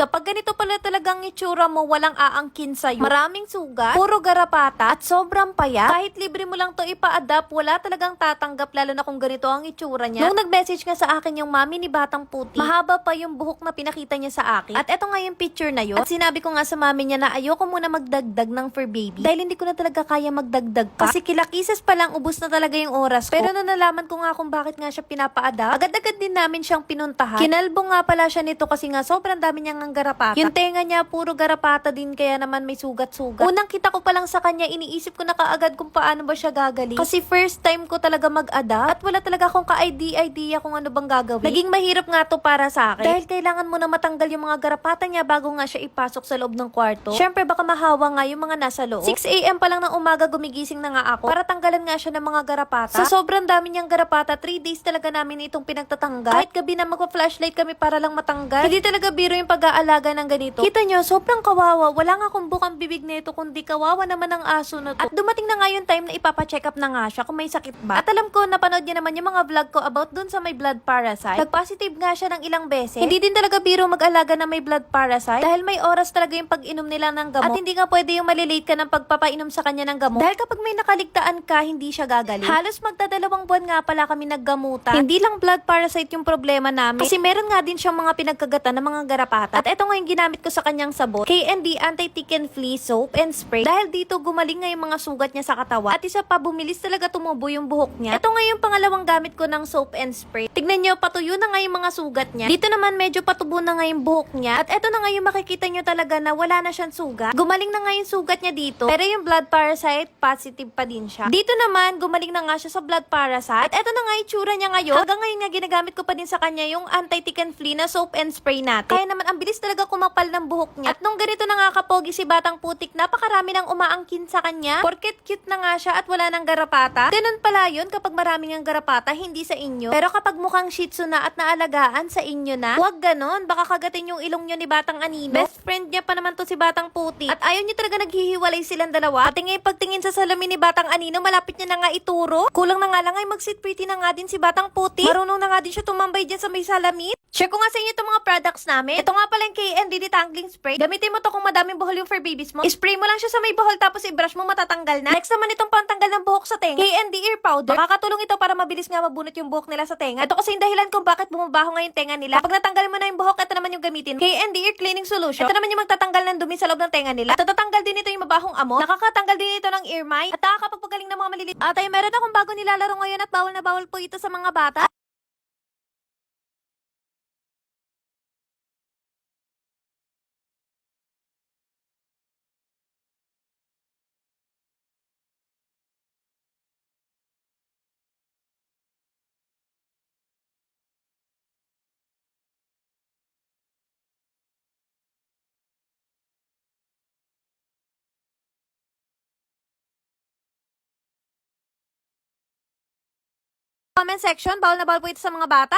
Kapag ganito pala talagang itsura mo, walang aangkin sa'yo. Maraming sugat, puro garapata, at sobrang payat. Kahit libre mo lang to ipa-adapt, wala talagang tatanggap lalo na kung ganito ang itsura niya. Nung nag-message nga sa akin yung mami ni Batang Puti, mahaba pa yung buhok na pinakita niya sa akin. At eto nga yung picture na yun. At sinabi ko nga sa mami niya na ayoko muna magdagdag ng fur baby. Dahil hindi ko na talaga kaya magdagdag pa. Kasi kilakises pa lang, ubus na talaga yung oras ko. Pero nung nalaman ko nga kung bakit nga siya pinapa-adapt, agad-agad din namin siyang pinuntahan. Kinalbo nga pala siya nito kasi nga sobrang dami niyang ang garapata. Yung tenga niya puro garapata din kaya naman may sugat-sugat. Unang kita ko pa lang sa kanya, iniisip ko na kaagad kung paano ba siya gagaling. Kasi first time ko talaga mag-adapt at wala talaga akong ka-idea kung ano bang gagawin. Naging mahirap nga to para sa akin. Dahil kailangan mo na matanggal yung mga garapata niya bago nga siya ipasok sa loob ng kwarto. Syempre baka mahawa nga yung mga nasa loob. 6am pa lang ng umaga gumigising na nga ako para tanggalan nga siya ng mga garapata. Sa sobrang dami niyang garapata, 3 days talaga namin itong pinagtatanggal. Kahit gabi na magpa-flashlight kami para lang matanggal. Hindi talaga biro yung pag-aalaga ng ganito. Kita nyo, sobrang kawawa. Wala nga kung bukang bibig nito kundi kawawa naman ang aso na to. At dumating na nga yung time na ipapa-check up na nga siya kung may sakit ba. At alam ko, napanood niya naman yung mga vlog ko about dun sa may blood parasite. Nag-positive nga siya ng ilang beses. Hindi din talaga biro mag-alaga na may blood parasite dahil may oras talaga yung pag-inom nila ng gamot. At hindi nga pwede yung malilate ka ng pagpapainom sa kanya ng gamot. Dahil kapag may nakaligtaan ka, hindi siya gagaling. Halos magdadalawang buwan nga pala kami naggamutan. Hindi lang blood parasite yung problema namin. Kasi meron nga din siyang mga pinagkagatan ng mga garapata. At eto nga yung ginamit ko sa kanyang sabon. KND Anti-Tick and Flea Soap and Spray. Dahil dito gumaling nga yung mga sugat niya sa katawan. At isa pa, bumilis talaga tumubo yung buhok niya. Ito nga yung pangalawang gamit ko ng soap and spray. Tignan nyo, patuyo na nga yung mga sugat niya. Dito naman medyo patubo na nga yung buhok niya. At eto na nga yung makikita nyo talaga na wala na siyang sugat. Gumaling na nga yung sugat niya dito. Pero yung blood parasite, positive pa din siya. Dito naman, gumaling na nga siya sa blood parasite. At eto na nga yung tsura niya ngayon. Hanggang ngayon nga ginagamit ko pa din sa kanya yung anti-tick and flea na soap and spray natin. Kaya naman, ang bilis talaga kumapal ng buhok niya. At nung ganito na nga kapogi si Batang Putik, napakarami nang umaangkin sa kanya. Porket cute na nga siya at wala nang garapata. Ganun pala yun kapag maraming ang garapata, hindi sa inyo. Pero kapag mukhang shih tzu na at naalagaan sa inyo na, huwag ganon. Baka kagatin yung ilong nyo ni Batang Anino. Best friend niya pa naman to si Batang Putik. At ayaw niyo talaga naghihiwalay silang dalawa. Pati ngayon pagtingin sa salamin ni Batang Anino, malapit niya na nga ituro. Kulang na nga lang ay mag-sit pretty na nga din si Batang Putik. Marunong na nga din siya tumambay dyan sa may salamin. Share ko nga sa inyo itong mga products namin. Ito nga pala yung KND Detangling Spray. Gamitin mo to kung madaming buhol yung for babies mo. Spray mo lang siya sa may buhol tapos i-brush mo matatanggal na. Next naman itong pantanggal ng buhok sa tenga. KND Ear Powder. Makakatulong ito para mabilis nga mabunot yung buhok nila sa tenga. Ito kasi yung dahilan kung bakit bumabaho nga tenga nila. Kapag natanggal mo na yung buhok, ito naman yung gamitin. KND Ear Cleaning Solution. Ito naman yung magtatanggal ng dumi sa loob ng tenga nila. At tatatanggal din ito yung mabahong amo. Nakakatanggal din ito ng ear mite. At nakakapagpagaling ng mga maliliit. At ay meron akong bago nilalaro ngayon at bawal na bawal po ito sa mga bata. Comment section, bawal na bawal po ito sa mga bata.